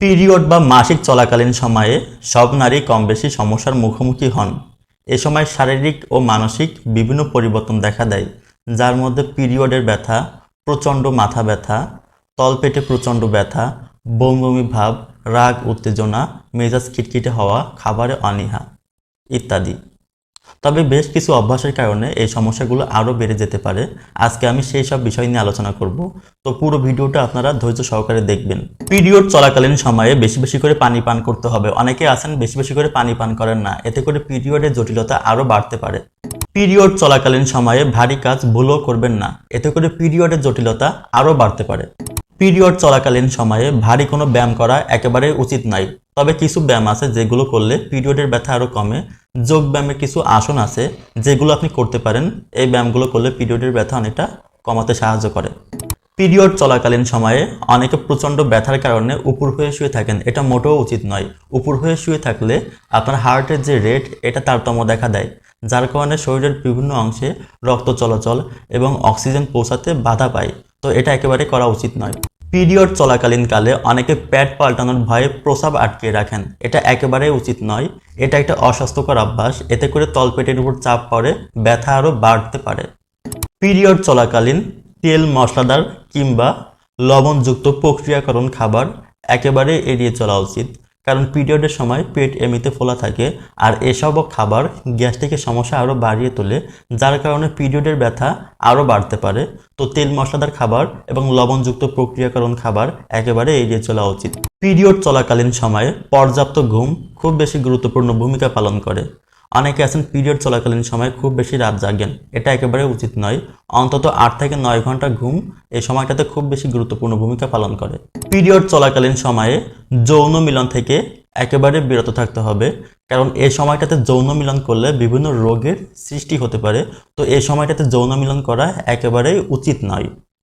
Period বা মাসিক চলাকালীন সময়ে সব নারী কম বেশি সমস্যার মুখোমুখি হন। এ সময় শারীরিক ও মানসিক বিভিন্ন পরিবর্তন দেখা দেয়, যার মধ্যে পিরিয়ডের ব্যথা, প্রচণ্ড মাথা ব্যথা, তলপেটে প্রচণ্ড ব্যথা বমি ভাব, রাগ, উত্তেজনা, মেজাজ খিটখিটে হওয়া, খাবারে অনীহা ইত্যাদি। তবে বেশ কিছু অভ্যাসের কারণে এই সমস্যাগুলো আরও বেড়ে যেতে পারে। আজকে আমি সেই সব বিষয় নিয়ে আলোচনা করব। তো পুরো ভিডিওটা আপনারা ধৈর্য সহকারে দেখবেন। পিরিয়ড চলাকালীন সময়ে বেশি বেশি করে পানি পান করতে হবে। অনেকে আছেন বেশি বেশি করে পানি পান করেন না। এতে করে পিরিয়ডের জটিলতা আরও বাড়তে পারে। পিরিয়ড চলাকালীন সময়ে ভারী কাজ ভুলও করবেন না। এতে করে পিরিয়ডের জটিলতা আরও বাড়তে পারে। পিরিয়ড চলাকালীন সময়ে ভারী কোনো ব্যায়াম করা একেবারে উচিত নয়। তবে কিছু ব্যায়াম আছে যেগুলো করলে পিরিয়ডের ব্যথা আরও কমে। যোগ ব্যায়ামের কিছু আসন আছে যেগুলো আপনি করতে পারেন। এই ব্যায়ামগুলো করলে পিরিয়ডের ব্যথা অনেকটা কমাতে সাহায্য করে। পিরিয়ড চলাকালীন সময়ে অনেকে প্রচণ্ড ব্যথার কারণে উপর হয়ে শুয়ে থাকেন। এটা মোটেও উচিত নয়। উপর হয়ে শুয়ে থাকলে আপনার হার্টের যে রেট, এটা তারতম্য দেখা দেয়, যার কারণে শরীরের বিভিন্ন অংশে রক্ত চলাচল এবং অক্সিজেন পৌঁছাতে বাধা পায়। তো এটা একেবারে করা উচিত নয়। পিরিয়ড চলাকালীন কালে অনেকে প্যাড পাল্টানোর ভয়ে প্রসাব আটকে রাখেন। এটা একেবারেই উচিত নয়। এটা একটা অস্বাস্থ্যকর অভ্যাস। এতে করে তলপেটের উপর চাপ পড়ে, ব্যথা আরও বাড়তে পারে। পিরিয়ড চলাকালীন তেল মশলাদার কিংবা লবণযুক্ত প্রক্রিয়াকরণ খাবার একেবারে এড়িয়ে চলা উচিত। কারণ পিরিয়ডের সময় পেট এমনিতে ফোলা থাকে আর এসব খাবার গ্যাস্ট্রিকের সমস্যা আরও বাড়িয়ে তোলে, যার কারণে পিরিয়ডের ব্যথা আরও বাড়তে পারে। তো তেল মশলাদার খাবার এবং লবণযুক্ত প্রক্রিয়াকরণ খাবার একেবারে এড়িয়ে চলা উচিত। পিরিয়ড চলাকালীন সময়ে পর্যাপ্ত ঘুম খুব বেশি গুরুত্বপূর্ণ ভূমিকা পালন করে। অনেকে আছেন পিরিয়ড চলাকালীন সময় খুব বেশি রাত জাগেন। এটা একেবারে উচিত নয়। অন্তত আট থেকে নয় ঘণ্টা ঘুম এই সময়টাতে খুব বেশি গুরুত্বপূর্ণ ভূমিকা পালন করে। পিরিয়ড চলাকালীন সময়ে যৌন মিলন থেকে একেবারে বিরত থাকতে হবে। কারণ এই সময়টাতে যৌন মিলন করলে বিভিন্ন রোগের সৃষ্টি হতে পারে। তো এই সময়টাতে যৌন মিলন করা একেবারেই উচিত নয়।